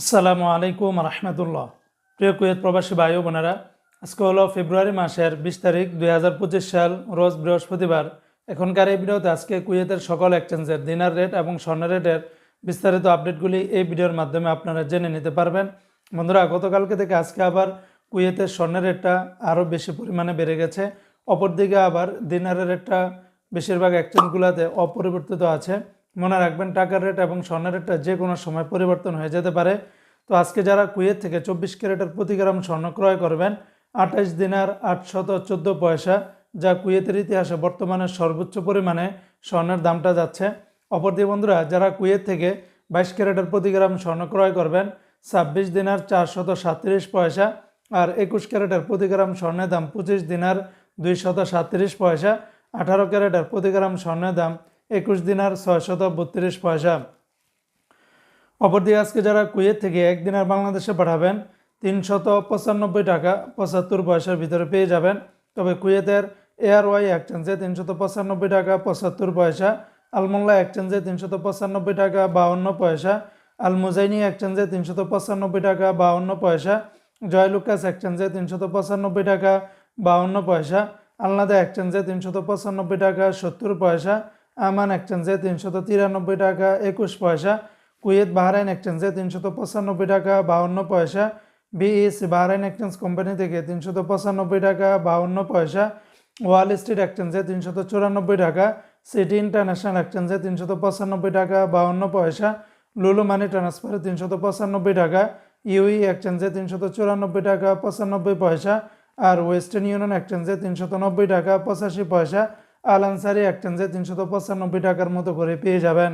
আসসালামু আলাইকুম রহমতুল্লাহ। প্রিয় কুয়েত প্রবাসী ভাই বোনেরা, আজকে হলো ফেব্রুয়ারি মাসের বিশ তারিখ দুই হাজার পঁচিশ সাল, রোজ বৃহস্পতিবার। এখনকার এই ভিডিওতে আজকে কুয়েতের সকল এক্সচেঞ্জের দিনার রেট এবং স্বর্ণের রেটের বিস্তারিত আপডেটগুলি এই ভিডিওর মাধ্যমে আপনারা জেনে নিতে পারবেন। বন্ধুরা, গতকালকে থেকে আজকে আবার কুয়েতের স্বর্ণের রেটটা আরও বেশি পরিমাণে বেড়ে গেছে। অপরদিকে আবার দিনারের রেটটা বেশিরভাগ এক্সচেঞ্জগুলোতে অপরিবর্তিত আছে। মনে রাখবেন, টাকার রেট এবং স্বর্ণের রেটটা যে কোনো সময় পরিবর্তন হয়ে যেতে পারে। তো আজকে যারা কুয়েত থেকে চব্বিশ ক্যারেটের প্রতি গ্রাম স্বর্ণ ক্রয় করবেন, আঠাশ দিনার আটশত চোদ্দ পয়সা, যা কুয়েতের ইতিহাসে বর্তমানে সর্বোচ্চ পরিমাণে স্বর্ণের দামটা যাচ্ছে। অপরদিকে বন্ধুরা, যারা কুয়েত থেকে বাইশ ক্যারেটের প্রতি গ্রাম স্বর্ণ ক্রয় করবেন, ছাব্বিশ দিনার চারশত সাতত্রিশ পয়সা আর একুশ ক্যারেটের প্রতি গ্রাম স্বর্ণের দাম পঁচিশ দিনার দুইশত সাতত্রিশ পয়সা। আঠারো ক্যারেটের প্রতি গ্রাম স্বর্ণের দাম একুশ দিন দিনার ছয়শত বত্রিশ পয়সা। অপরদিকে আজকে যারা কুয়েত থেকে এক দিনার বাংলাদেশে পাঠাবেন, তিনশত পঁচানব্বই টাকা পঁচাত্তর পয়সার ভিতরে পেয়ে যাবেন। তবে কুয়েতের এয়ারওয়াই এক্সচেঞ্জে তিনশত পঁচানব্বই টাকা পঁচাত্তর পয়সা, আলমোল্লা এক্সচেঞ্জে তিনশত পঁচানব্বই টাকা বাউন্ন পয়সা আল মুজাইনি এক্সচেঞ্জে তিনশত পঁচানব্বই টাকা বাউন্ন পয়সা, জয়লুকাস এক্সচেঞ্জে তিনশত পঁচানব্বই টাকা বাউন্ন পয়সা, আলনাদা এক্সচেঞ্জে তিনশত পঁচানব্বই টাকা সত্তর পয়সা আমান এক্সচেঞ্জে তিনশত তিরানব্বই টাকা, একুশ পয়সা। কুয়েত বাহরাইন এক্সচেঞ্জে তিনশত পঁচানব্বই টাকা, বাউন্ন পয়সা। বিএসি বাহরাইন এক্সচেঞ্জ কোম্পানি থেকে তিনশত পঁচানব্বই টাকা, বাউন্ন পয়সা। ওয়াল স্ট্রিট এক্সচেঞ্জে তিনশত চুরানব্বই টাকা। সিটি ইন্টারন্যাশনাল এক্সচেঞ্জে তিনশত পঁচানব্বই টাকা, বাউন্ন পয়সা। লুলু মানি ট্রান্সফারে তিনশত পঁচানব্বই টাকা। ইউই এক্সচেঞ্জে তিনশত চুরানব্বই টাকা, পঁচানব্বই পয়সা। আর ওয়েস্টার্ন ইউনিয়ন এক্সচেঞ্জে তিনশত নব্বই টাকা, পঁচাশি পয়সা। আল আনসারি এক্সচেঞ্জে তিনশত পঁচানব্বই টাকার মতো করে পেয়ে যাবেন।